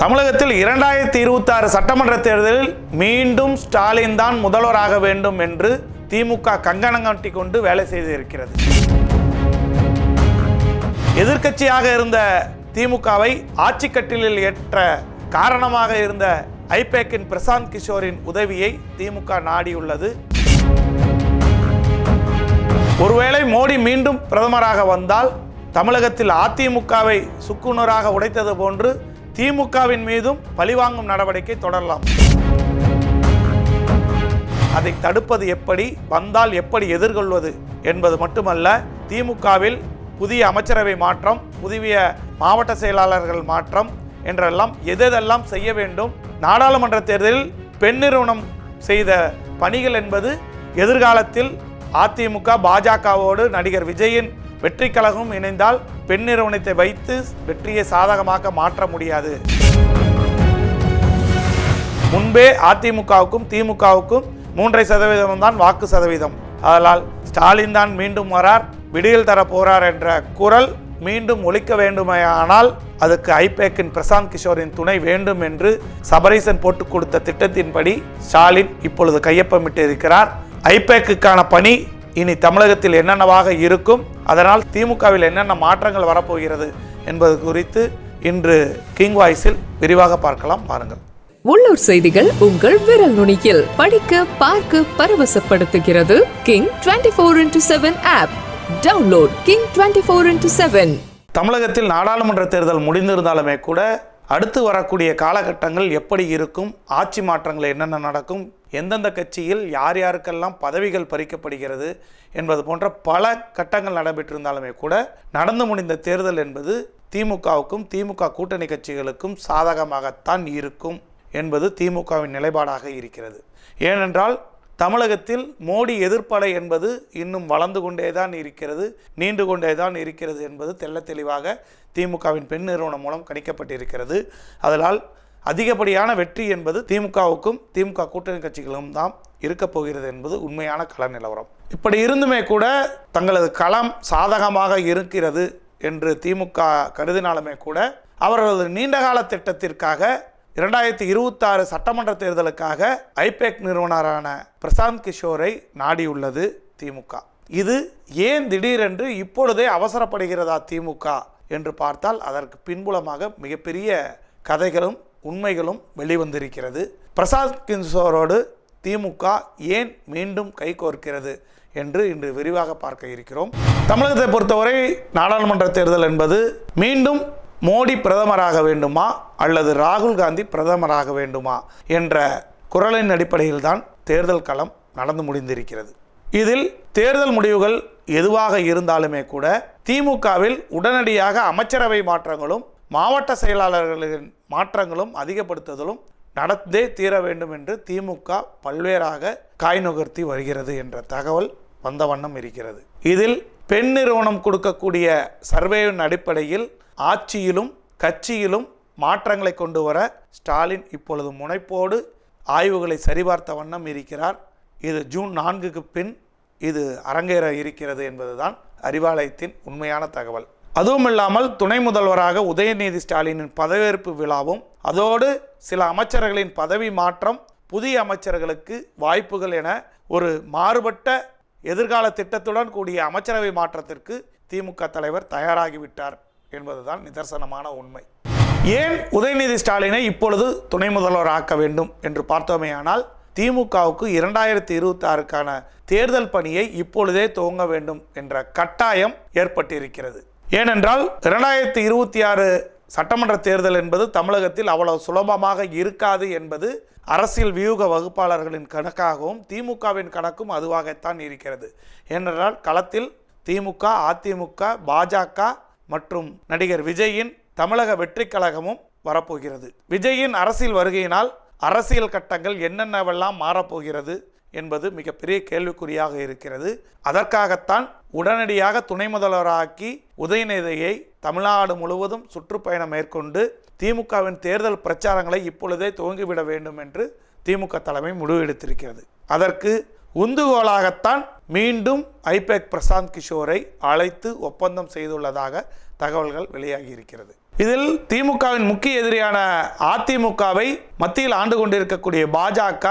தமிழகத்தில் இரண்டாயிரத்தி இருபத்தி ஆறு சட்டமன்ற தேர்தலில் மீண்டும் ஸ்டாலின் தான் முதல்வராக வேண்டும் என்று திமுக கங்கணங்கட்டி கொண்டு வேலை செய்து இருக்கிறது எதிர்க்கட்சியாக இருந்த திமுகவை ஆட்சி கட்டிலில் ஏற்ற காரணமாக இருந்த ஐபேக்கின் பிரசாந்த் கிஷோரின் உதவியை திமுக நாடியுள்ளது. ஒருவேளை மோடி மீண்டும் பிரதமராக வந்தால் தமிழகத்தில் அதிமுகவை சுக்குநூறாக உடைத்தது போன்று திமுகவின் மீதும் பழிவாங்கும் நடவடிக்கை தொடரலாம். அதை தடுப்பது எப்படி வந்தால் எப்படி எதிர்கொள்வது என்பது மட்டுமல்ல திமுகவில் புதிய அமைச்சரவை மாற்றம் புதிய மாவட்ட செயலாளர்கள் மாற்றம் என்றெல்லாம் எதெல்லாம் செய்ய வேண்டும் நாடாளுமன்ற தேர்தலில் பெண் நிறுவனம் செய்த பணிகள் என்பது எதிர்காலத்தில் அதிமுக பாஜகவோடு நடிகர் விஜயின் வெற்றி கழகம் இணைந்தால் பெண் நிறுவனத்தை வைத்து வெற்றியை சாதகமாக மாற்ற முடியாது. முன்பே அதிமுகவுக்கும் திமுகவுக்கும் மூன்றரை சதவீதம் தான் வாக்கு சதவீதம். அதனால் ஸ்டாலின் தான் மீண்டும் வரார் விடியல் தர போறார் என்ற குரல் மீண்டும் ஒழிக்க வேண்டுமேயானால் அதுக்கு ஐபேக்கின் பிரசாந்த் கிஷோரின் துணை வேண்டும் என்று சபரீசன் போட்டுக் கொடுத்த திட்டத்தின்படி ஸ்டாலின் இப்பொழுது கையொப்பமிட்டு இருக்கிறார் ஐபேக்குக்கான பணி இனி தமிழகத்தில் என்னென்னவாக இருக்கும் அதனால் திமுகவில் என்னென்ன மாற்றங்கள் வரப்போகிறது என்பது குறித்து இன்று கிங் வாய்ஸில் விரிவாக பார்க்கலாம் பாருங்கள். உள்ளூர் செய்திகள் உங்கள் விரல் நுனியில். படிக்க பார்க்க பரவசப்படுத்துகிறது King twenty four into seven app download King twenty four into seven தமிழகத்தில் நாடாளுமன்ற தேர்தல் முடிந்திருந்தாலுமே கூட அடுத்து வரக்கூடிய காலகட்டங்கள் எப்படி இருக்கும் ஆட்சி மாற்றங்கள் என்னென்ன நடக்கும் எந்தெந்த கட்சியில் யார் யாருக்கெல்லாம் பதவிகள் பறிக்கப்படுகிறது என்பது போன்ற பல கட்டங்கள் நடைபெற்றிருந்தாலுமே கூட நடந்து முடிந்த தேர்தல் என்பது திமுகவுக்கும் திமுக கூட்டணி கட்சிகளுக்கும் சாதகமாகத்தான் இருக்கும் என்பது திமுகவின் நிலைப்பாடாக இருக்கிறது. ஏனென்றால் தமிழகத்தில் மோடி எதிர்ப்படை என்பது இன்னும் வளர்ந்து கொண்டே தான் இருக்கிறது நீண்டு கொண்டே தான் இருக்கிறது என்பது தெள்ள தெளிவாக திமுகவின் பெண் நிறுவனம் மூலம் கணிக்கப்பட்டிருக்கிறது. அதனால் அதிகப்படியான வெற்றி என்பது திமுகவுக்கும் திமுக கூட்டணி கட்சிகளும் தான் இருக்கப் போகிறது என்பது உண்மையான கள நிலவரம் இப்படி இருந்துமே கூட தங்களது களம் சாதகமாக இருக்கிறது என்று திமுக கருதினாலுமே கூட அவர்களது நீண்டகால திட்டத்திற்காக இரண்டாயிரத்தி இருபத்தாறு சட்டமன்ற தேர்தலுக்காக ஐபேக் நிறுவனரான பிரசாந்த் கிஷோரை நாடியுள்ளது திமுக. இது ஏன் திடீரென்று இப்பொழுதே அவசரப்படுகிறதா திமுக என்று பார்த்தால் அதற்கு பின்புலமாக மிகப்பெரிய கதைகளும் உண்மைகளும் வெளிவந்திருக்கிறது. பிரசாந்த் கிஷோரோடு திமுக ஏன் மீண்டும் கைகோர்க்கிறது என்று இன்று விரிவாக பார்க்க இருக்கிறோம். தமிழகத்தை பொறுத்தவரை நாடாளுமன்ற தேர்தல் என்பது மீண்டும் மோடி பிரதமராக வேண்டுமா அல்லது ராகுல் காந்தி பிரதமராக வேண்டுமா என்ற குரலின் அடிப்படையில் தான் தேர்தல் களம் நடந்து முடிந்திருக்கிறது. இதில் தேர்தல் முடிவுகள் எதுவாக இருந்தாலுமே கூட திமுகவில் உடனடியாக அமைச்சரவை மாற்றங்களும் மாவட்ட செயலாளர்களின் மாற்றங்களும் அதிகப்படுத்துதலும் நடந்தே தீர வேண்டும் என்று திமுக பல்வேறாக காய் நுகர்த்தி வருகிறது என்ற தகவல் வந்த வண்ணம் இருக்கிறது. இதில் பெண் நிறுவனம் கொடுக்கக்கூடிய சர்வேவின் அடிப்படையில் ஆட்சியிலும் கட்சியிலும் மாற்றங்களை கொண்டு வர ஸ்டாலின் இப்பொழுது முனைப்போடு ஆய்வுகளை சரிபார்த்த வண்ணம் இருக்கிறார். இது ஜூன் நான்குக்கு பின் இது அரங்கேற இருக்கிறது என்பதுதான் அறிவாலயத்தின் உண்மையான தகவல். அதுவும் இல்லாமல் துணை முதல்வராக உதயநிதி ஸ்டாலினின் பதவியேற்பு விழாவும் அதோடு சில அமைச்சர்களின் பதவி மாற்றம் புதிய அமைச்சர்களுக்கு வாய்ப்புகள் என ஒரு மாறுபட்ட எதிர்கால திட்டத்துடன் கூடிய அமைச்சரவை மாற்றத்திற்கு திமுக தலைவர் தயாராகிவிட்டார் என்பதுதான் நிதர்சனமான உண்மை. ஏன் உதயநிதி ஸ்டாலினை இப்பொழுது துணை முதல்வர் ஆக்க வேண்டும் என்று பார்த்தோமேயானால் திமுகவுக்கு இரண்டாயிரத்தி இருபத்தி ஆறுக்கான தேர்தல் பணியை இப்பொழுதே துவங்க வேண்டும் என்ற கட்டாயம் ஏற்பட்டிருக்கிறது. ஏனென்றால் இரண்டாயிரத்தி இருபத்தி ஆறு சட்டமன்ற தேர்தல் என்பது தமிழகத்தில் அவ்வளவு சுலபமாக இருக்காது என்பது அரசியல் வியூக வகுப்பாளர்களின் கணக்காகவும் திமுகவின் கணக்கும் அதுவாகத்தான் இருக்கிறது. ஏனென்றால் களத்தில் திமுக அதிமுக பாஜக மற்றும் நடிகர் விஜயின் தமிழக வெற்றி கழகமும் வரப்போகிறது. விஜயின் அரசியல் வருகையினால் அரசியல் கட்டங்கள் என்னென்னவெல்லாம் மாறப்போகிறது என்பது மிகப்பெரிய கேள்விக்குறியாக இருக்கிறது. அதற்காகத்தான் உடனடியாக துணை முதல்வராக்கி உதயநிதியை தமிழ்நாடு முழுவதும் சுற்றுப்பயணம் மேற்கொண்டு திமுகவின் தேர்தல் பிரச்சாரங்களை இப்பொழுதே துவங்கிவிட வேண்டும் என்று திமுக தலைமை முடிவெடுத்திருக்கிறது. அதற்கு உந்துகோலாகத்தான் மீண்டும் ஐபேக் பிரசாந்த் கிஷோரை அழைத்து ஒப்பந்தம் செய்துள்ளதாக தகவல்கள் வெளியாகி இருக்கிறது இதில் திமுகவின் முக்கிய எதிரியான அதிமுகவை மத்தியில் ஆண்டு கொண்டிருக்கக்கூடிய பாஜக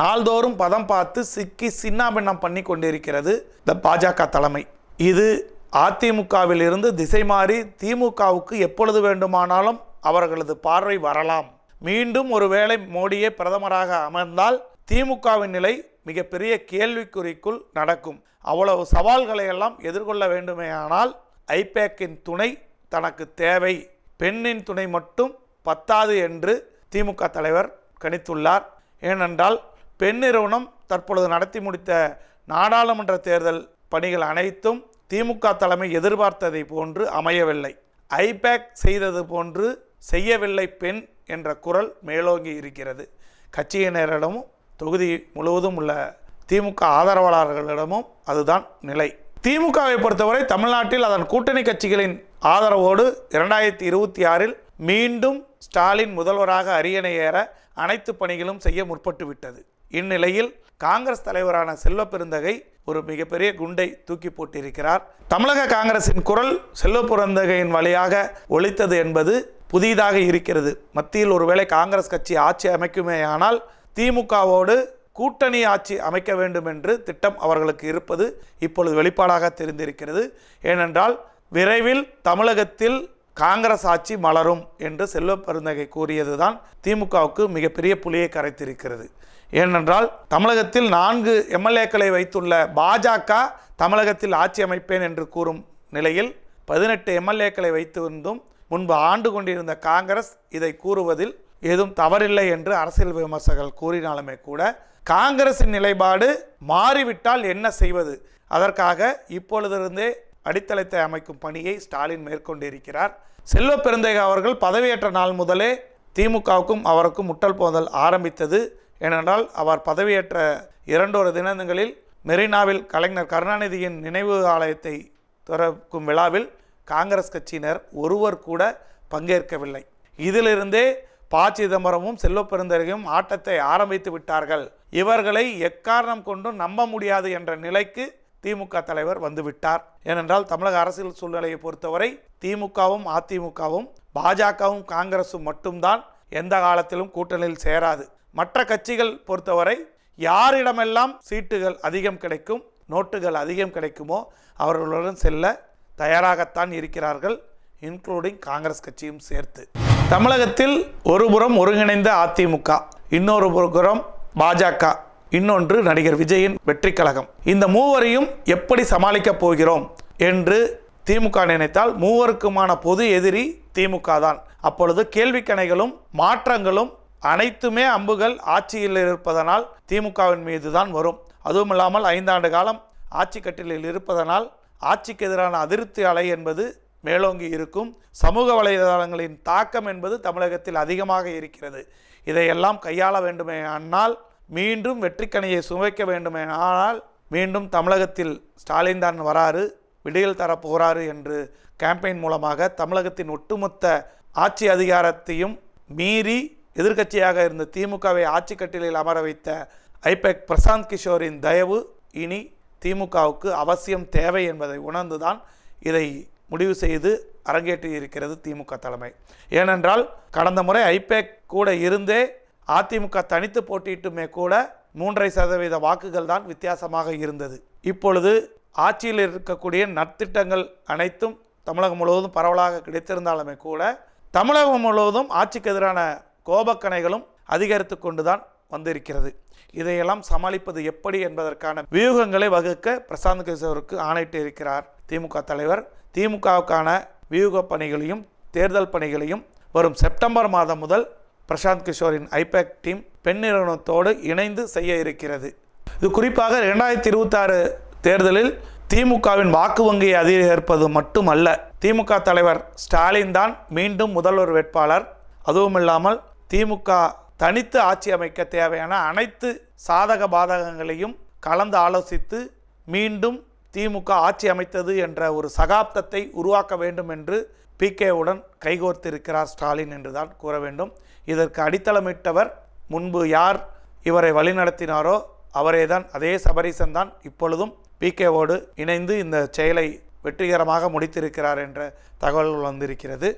நாள்தோறும் பதம் பார்த்து சிக்கி சின்னாபின்னம் பண்ணி கொண்டிருக்கிறது இந்த பாஜக தலைமை. இது அதிமுகவில் இருந்து திசை மாறி திமுகவுக்கு எப்பொழுது வேண்டுமானாலும் அவர்களது பார்வை வரலாம். மீண்டும் ஒருவேளை மோடியே பிரதமராக அமர்ந்தால் திமுகவின் நிலை மிகப்பெரிய கேள்விக்குறிக்குள் நடக்கும். அவ்வளவு சவால்களை எல்லாம் எதிர்கொள்ள வேண்டுமேயானால் ஐபேக்கின் துணை தனக்கு தேவை. பெண்ணின் துணை மட்டும் பத்தாது என்று திமுக தலைவர் கணித்துள்ளார். ஏனென்றால் பெண் நிறுவனம் தற்பொழுது நடத்தி முடித்த நாடாளுமன்ற தேர்தல் பணிகள் அனைத்தும் திமுக தலைமை எதிர்பார்த்ததை போன்று அமையவில்லை. ஐபேக் செய்தது போன்று செய்யவில்லை பெண் என்ற குரல் மேலோங்கி இருக்கிறது. கட்சியினரிடமும் தொகுதி முழுவதும் உள்ள திமுக ஆதரவாளர்களிடமும் அதுதான் நிலை. திமுகவை பொறுத்தவரை தமிழ்நாட்டில் அதன் கூட்டணி கட்சிகளின் ஆதரவோடு இரண்டாயிரத்தி இருபத்தி ஆறில் மீண்டும் ஸ்டாலின் முதல்வராக அரியணை ஏற அனைத்து பணிகளும் செய்ய முற்பட்டு விட்டது இந்நிலையில் காங்கிரஸ் தலைவரான செல்வ பெருந்தகை ஒரு மிகப்பெரிய குண்டை தூக்கி போட்டிருக்கிறார். தமிழக காங்கிரசின் குரல் செல்வபுரந்தகையின் வழியாக ஒழித்தது என்பது புதிதாக இருக்கிறது. மத்தியில் ஒருவேளை காங்கிரஸ் கட்சி ஆட்சி அமைக்குமேயானால் திமுகவோடு கூட்டணி ஆட்சி அமைக்க வேண்டும் என்று திட்டம் அவர்களுக்கு இருப்பது இப்பொழுது வெளிப்பாடாக தெரிந்திருக்கிறது. ஏனென்றால் விரைவில் தமிழகத்தில் காங்கிரஸ் ஆட்சி மலரும் என்று செல்வ பெருந்தகை கூறியதுதான் திமுகவுக்கு மிகப்பெரிய புலியை கரைத்திருக்கிறது. ஏனென்றால் தமிழகத்தில் நான்கு எம்எல்ஏக்களை வைத்துள்ள பாஜக தமிழகத்தில் ஆட்சி அமைப்பேன் என்று கூறும் நிலையில் பதினெட்டு எம்எல்ஏக்களை வைத்திருந்தும் முன்பு ஆண்டு கொண்டிருந்த காங்கிரஸ் இதை கூறுவதில் ஏதும் தவறில்லை என்று அரசியல் விமர்சகர்கள் கூறினாலுமே கூட காங்கிரசின் நிலைப்பாடு மாறிவிட்டால் என்ன செய்வது? அதற்காக இப்பொழுதிருந்தே அடித்தளத்தை அமைக்கும் பணியை ஸ்டாலின் மேற்கொண்டிருக்கிறார். செல்வ பெருந்தேக அவர்கள் பதவியேற்ற நாள் முதலே திமுகவுக்கும் அவருக்கும் முட்டல் போதல் ஆரம்பித்தது. ஏனென்றால் அவர் பதவியேற்ற இரண்டொரு தினங்களில் மெரினாவில் கலைஞர் கருணாநிதியின் நினைவு ஆலயத்தை திறக்கும் விழாவில் காங்கிரஸ் கட்சியினர் ஒருவர் கூட பங்கேற்கவில்லை. இதிலிருந்தே ப. சிதம்பரமும் செல்வப்பெருந்தரையும் ஆட்டத்தை ஆரம்பித்து விட்டார்கள். இவர்களை எக்காரணம் கொண்டும் நம்ப முடியாது என்ற நிலைக்கு திமுக தலைவர் வந்துவிட்டார் ஏனென்றால் தமிழக அரசியல் சூழ்நிலையை பொறுத்தவரை திமுகவும் அதிமுகவும் பாஜகவும் காங்கிரசும் மட்டும்தான் எந்த காலத்திலும் கூட்டணியில் சேராது. மற்ற கட்சிகள் பொறுத்தவரை யாரிடமெல்லாம் சீட்டுகள் அதிகம் கிடைக்கும் நோட்டுகள் அதிகம் கிடைக்குமோ அவர்களுடன் செல்ல தயாராகத்தான் இருக்கிறார்கள் இன்க்ளூடிங் காங்கிரஸ் கட்சியும் சேர்த்து. தமிழகத்தில் ஒருபுறம் ஒருங்கிணைந்த அதிமுக இன்னொரு புறம் பாஜக இன்னொன்று நடிகர் விஜயின் வெற்றி கழகம். இந்த மூவரையும் எப்படி சமாளிக்கப் போகிறோம் என்று திமுக நினைத்தால் மூவருக்குமான பொது எதிரி திமுக தான். அப்பொழுது கேள்விக்கணைகளும் மாற்றங்களும் அனைத்துமே அம்புகள் ஆட்சியில் இருப்பதனால் திமுகவின் மீது தான் வரும். அதுவும் இல்லாமல் ஐந்தாண்டு காலம் ஆட்சி கட்டிலில் இருப்பதனால் ஆட்சிக்கு எதிரான அதிருப்தி அலை என்பது மேலோங்கி இருக்கும். சமூக வலைதளங்களின் தாக்கம் என்பது தமிழகத்தில் அதிகமாக இருக்கிறது. இதையெல்லாம் கையாள வேண்டுமே ஆனால் மீண்டும் வெற்றிக்கணையை சுமைக்க வேண்டுமே ஆனால் மீண்டும் தமிழகத்தில் ஸ்டாலின் தான் வராரு விடியல் தரப்போகிறாரு என்று கேம்பெயின் மூலமாக தமிழகத்தின் ஒட்டுமொத்த ஆட்சி அதிகாரத்தையும் மீறி எதிர்க்கட்சியாக இருந்த திமுகவை ஆட்சி கட்டிலில் அமர வைத்த ஐபெக் பிரசாந்த் கிஷோரின் தயவு இனி திமுகவுக்கு அவசியம் தேவை என்பதை உணர்ந்துதான் இதை முடிவு செய்து அரங்கேற்றி இருக்கிறது திமுக தலைமை. ஏனென்றால் கடந்த முறை ஐபேக் கூட இருந்தே அதிமுக தனித்து போட்டியிட்டுமே கூட மூன்றரை சதவீத வாக்குகள் தான் வித்தியாசமாக இருந்தது. இப்பொழுது ஆட்சியில் இருக்கக்கூடிய நற்திட்டங்கள் அனைத்தும் தமிழகம் முழுவதும் பரவலாக கிடைத்திருந்தாலுமே கூட தமிழகம் முழுவதும் ஆட்சிக்கு எதிரான கோபக்கணைகளும் அதிகரித்து கொண்டுதான் வந்திருக்கிறது. இதையெல்லாம் சமாளிப்பது எப்படி என்பதற்கான வியூகங்களை வகுக்க பிரசாந்த் கிஷோருக்கு ஆணையிட்டு இருக்கிறார் திமுக தலைவர். திமுகவுக்கான வியூக பணிகளையும் தேர்தல் பணிகளையும் வரும் செப்டம்பர் மாதம் முதல் பிரசாந்த் கிஷோரின் ஐபேக் டீம் பெண் நிறுவனத்தோடு இணைந்து செய்ய இருக்கிறது. இது குறிப்பாக இரண்டாயிரத்தி இருபத்தாறு தேர்தலில் திமுகவின் வாக்கு வங்கியை அதிகரிப்பது மட்டுமல்ல திமுக தலைவர் ஸ்டாலின் தான் மீண்டும் முதல்வர் வேட்பாளர். அதுவும் இல்லாமல் திமுக தனித்து ஆட்சி அமைக்க தேவையான அனைத்து சாதக பாதகங்களையும் கலந்து ஆலோசித்து மீண்டும் திமுக ஆட்சி அமைத்தது என்ற ஒரு சகாப்தத்தை உருவாக்க வேண்டும் என்று பிகேவுடன் கைகோர்த்திருக்கிறார் ஸ்டாலின் என்றுதான் கூற வேண்டும். இதற்கு அடித்தளமிட்டவர் முன்பு யார் இவரை வழிநடத்தினாரோ அவரே தான் அதே சபரீசன் தான் இப்பொழுதும் பிகேவோடு இணைந்து இந்த செயலை வெற்றிகரமாக முடித்திருக்கிறார் என்ற தகவல் வந்திருக்கிறது.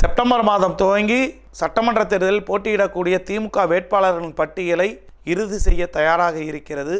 செப்டம்பர் மாதம் துவங்கி சட்டமன்ற தேர்தலில் போட்டியிடக்கூடிய திமுக வேட்பாளர்களின் பட்டியலை இறுதி செய்ய தயாராக இருக்கிறது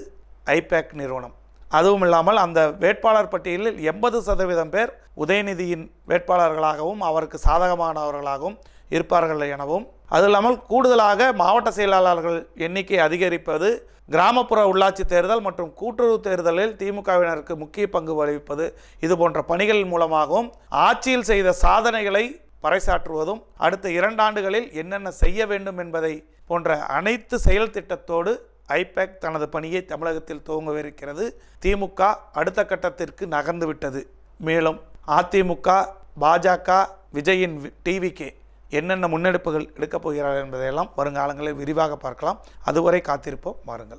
ஐபேக் நிறுவனம். அதுவும் இல்லாமல் அந்த வேட்பாளர் பட்டியலில் எண்பது சதவீதம் பேர் உதயநிதியின் வேட்பாளர்களாகவும் அவருக்கு சாதகமானவர்களாகவும் இருப்பார்கள் எனவும். அது இல்லாமல் கூடுதலாக மாவட்ட செயலாளர்கள் எண்ணிக்கை அதிகரிப்பது கிராமப்புற உள்ளாட்சி தேர்தல் மற்றும் கூட்டுறவு தேர்தலில் திமுகவினருக்கு முக்கிய பங்கு வகிப்பது இது போன்ற பணிகள் மூலமாகவும் ஆட்சியில் செய்த சாதனைகளை பறைசாற்றுவதும் அடுத்த இரண்டாண்டுகளில் என்னென்ன செய்ய வேண்டும் என்பதை போன்ற அனைத்து செயல் திட்டத்தோடு ஐபேக் தனது பணியை தமிழகத்தில் துவங்கவிருக்கிறது. திமுக அடுத்த கட்டத்திற்கு நகர்ந்து விட்டது. மேலும் அதிமுக பாஜக விஜயின் டிவிகே என்னென்ன முன்னெடுப்புகள் எடுக்கப் போகிறார் என்பதையெல்லாம் வருங்காலங்களில் விரிவாக பார்க்கலாம். அதுவரை காத்திருப்போம். வாருங்கள்.